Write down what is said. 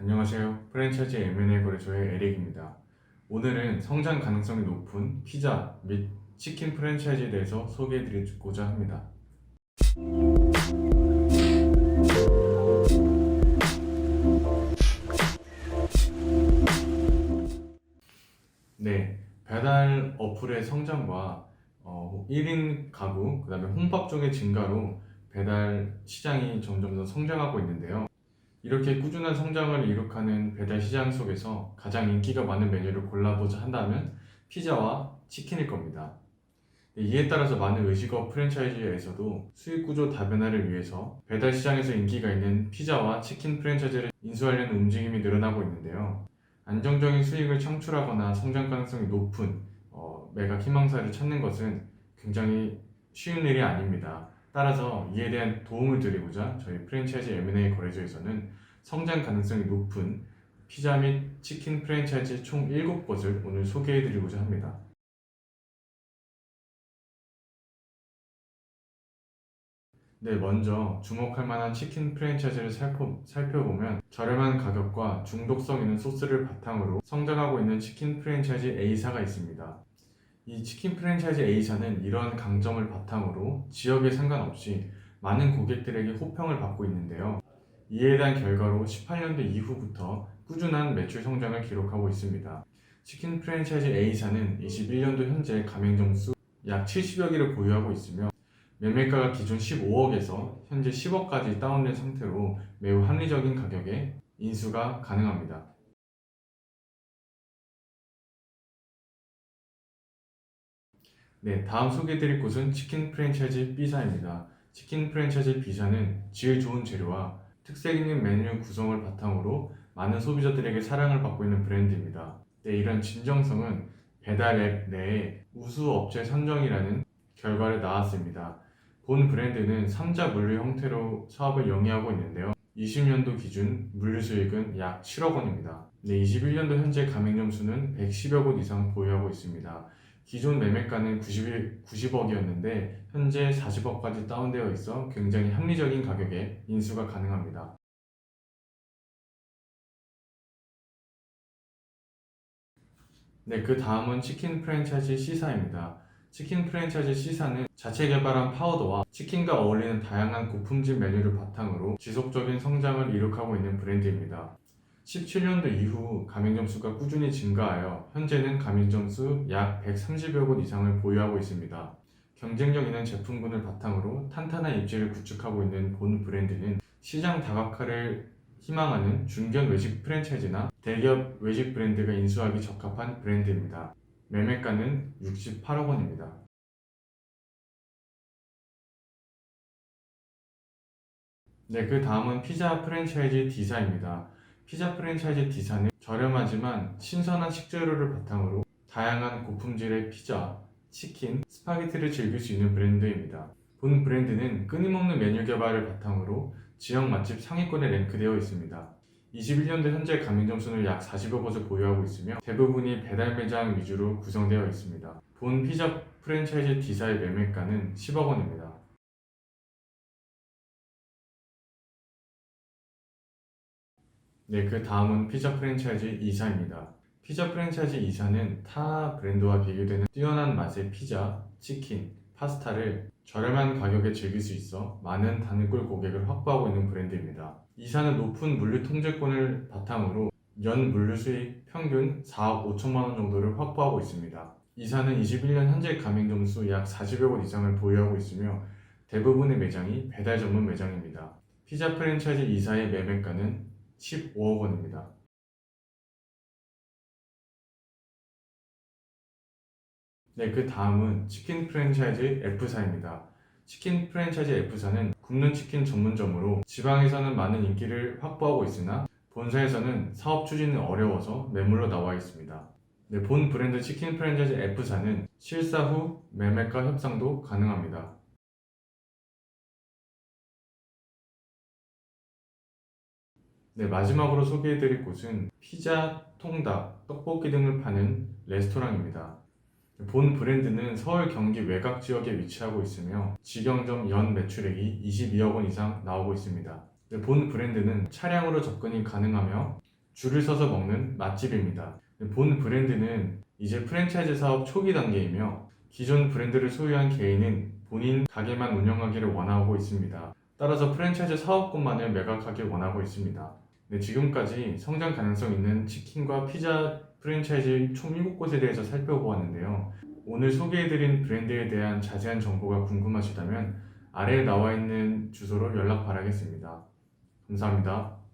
안녕하세요. 프랜차이즈 M&A 거래소의 에릭입니다. 오늘은 성장 가능성이 높은 피자 및 치킨 프랜차이즈에 대해서 소개해드리고자 합니다. 네, 배달 어플의 성장과 어, 1인 가구, 그 다음에 혼밥족의 증가로 배달 시장이 점점 더 성장하고 있는데요. 이렇게 꾸준한 성장을 이룩하는 배달 시장 속에서 가장 인기가 많은 메뉴를 골라보자 한다면 피자와 치킨일 겁니다. 이에 따라서 많은 의식업 프랜차이즈에서도 수익 구조 다변화를 위해서 배달 시장에서 인기가 있는 피자와 치킨 프랜차이즈를 인수하려는 움직임이 늘어나고 있는데요. 안정적인 수익을 창출하거나 성장 가능성이 높은 어, 매각 희망사를 찾는 것은 굉장히 쉬운 일이 아닙니다. 따라서 이에 대한 도움을 드리고자 저희 프랜차이즈 M&A 거래소에서는 성장 가능성이 높은 피자 및 치킨 프랜차이즈 총 7곳을 오늘 소개해 드리고자 합니다. 네, 먼저 주목할 만한 치킨 프랜차이즈를 살펴, 살펴보면 저렴한 가격과 중독성 있는 소스를 바탕으로 성장하고 있는 치킨 프랜차이즈 A사가 있습니다. 이 치킨 프랜차이즈 A사는 이러한 강점을 바탕으로 지역에 상관없이 많은 고객들에게 호평을 받고 있는데요. 이에 대한 결과로 18년도 이후부터 꾸준한 매출 성장을 기록하고 있습니다. 치킨 프랜차이즈 A사는 21년도 현재 가맹점 수 약 70여 개를 보유하고 있으며 매매가가 기존 15억에서 현재 10억까지 다운된 상태로 매우 합리적인 가격에 인수가 가능합니다. 네, 다음 소개해드릴 곳은 치킨 프랜차이즈 B사입니다. 치킨 프랜차이즈 B사는 질 좋은 재료와 특색 있는 메뉴 구성을 바탕으로 많은 소비자들에게 사랑을 받고 있는 브랜드입니다. 네, 이런 진정성은 배달 앱 내에 우수 업체 선정이라는 결과를 낳았습니다. 본 브랜드는 3자 물류 형태로 사업을 영위하고 있는데요. 20년도 기준 물류 수익은 약 7억 원입니다. 네, 21년도 현재 가맹점 수는 110여 곳 이상 보유하고 있습니다. 기존 매매가는 90, 90억이었는데 현재 40억까지 다운되어 있어 굉장히 합리적인 가격에 인수가 가능합니다. 네, 그 다음은 치킨 프랜차이즈 C사입니다. 치킨 프랜차이즈 C사는 자체 개발한 파우더와 치킨과 어울리는 다양한 고품질 메뉴를 바탕으로 지속적인 성장을 이룩하고 있는 브랜드입니다. 17년도 이후 가맹점 수가 꾸준히 증가하여 현재는 가맹점 수 약 130여 곳 이상을 보유하고 있습니다. 경쟁력 있는 제품군을 바탕으로 탄탄한 입지를 구축하고 있는 본 브랜드는 시장 다각화를 희망하는 중견 외식 프랜차이즈나 대기업 외식 브랜드가 인수하기 적합한 브랜드입니다. 매매가는 68억 원입니다. 네, 그 다음은 피자 프랜차이즈 D사입니다. 피자 프랜차이즈 D사는 저렴하지만 신선한 식재료를 바탕으로 다양한 고품질의 피자, 치킨, 스파게티를 즐길 수 있는 브랜드입니다. 본 브랜드는 끊임없는 메뉴 개발을 바탕으로 지역 맛집 상위권에 랭크되어 있습니다. 21년도 현재 가맹 점 수는 약 40여 곳을 보유하고 있으며 대부분이 배달 매장 위주로 구성되어 있습니다. 본 피자 프랜차이즈 D사의 매매가는 10억 원입니다. 네, 그 다음은 피자 프랜차이즈 이사입니다. 피자 프랜차이즈 이사는 타 브랜드와 비교되는 뛰어난 맛의 피자, 치킨, 파스타를 저렴한 가격에 즐길 수 있어 많은 단골 고객을 확보하고 있는 브랜드입니다. 이사는 높은 물류 통제권을 바탕으로 연 물류 수익 평균 4억 5천만 원 정도를 확보하고 있습니다. 이사는 21년 현재 가맹점 수 약 40여 곳 이상을 보유하고 있으며 대부분의 매장이 배달 전문 매장입니다. 피자 프랜차이즈 이사의 매매가는 15억 원입니다. 네, 그 다음은 치킨 프랜차이즈 F사입니다. 치킨 프랜차이즈 F사는 굽는 치킨 전문점으로 지방에서는 많은 인기를 확보하고 있으나 본사에서는 사업 추진이 어려워서 매물로 나와 있습니다. 네, 본 브랜드 치킨 프랜차이즈 F사는 실사 후 매매가 협상도 가능합니다. 네, 마지막으로 소개해드릴 곳은 피자, 통닭, 떡볶이 등을 파는 레스토랑입니다. 본 브랜드는 서울 경기 외곽 지역에 위치하고 있으며 직영점 연 매출액이 22억 원 이상 나오고 있습니다. 네, 본 브랜드는 차량으로 접근이 가능하며 줄을 서서 먹는 맛집입니다. 본 브랜드는 이제 프랜차이즈 사업 초기 단계이며 기존 브랜드를 소유한 개인은 본인 가게만 운영하기를 원하고 있습니다. 따라서 프랜차이즈 사업권만을 매각하길 원하고 있습니다. 네, 지금까지 성장 가능성 있는 치킨과 피자 프랜차이즈 총 7곳에 대해서 살펴보았는데요. 오늘 소개해드린 브랜드에 대한 자세한 정보가 궁금하시다면 아래에 나와 있는 주소로 연락 바라겠습니다. 감사합니다.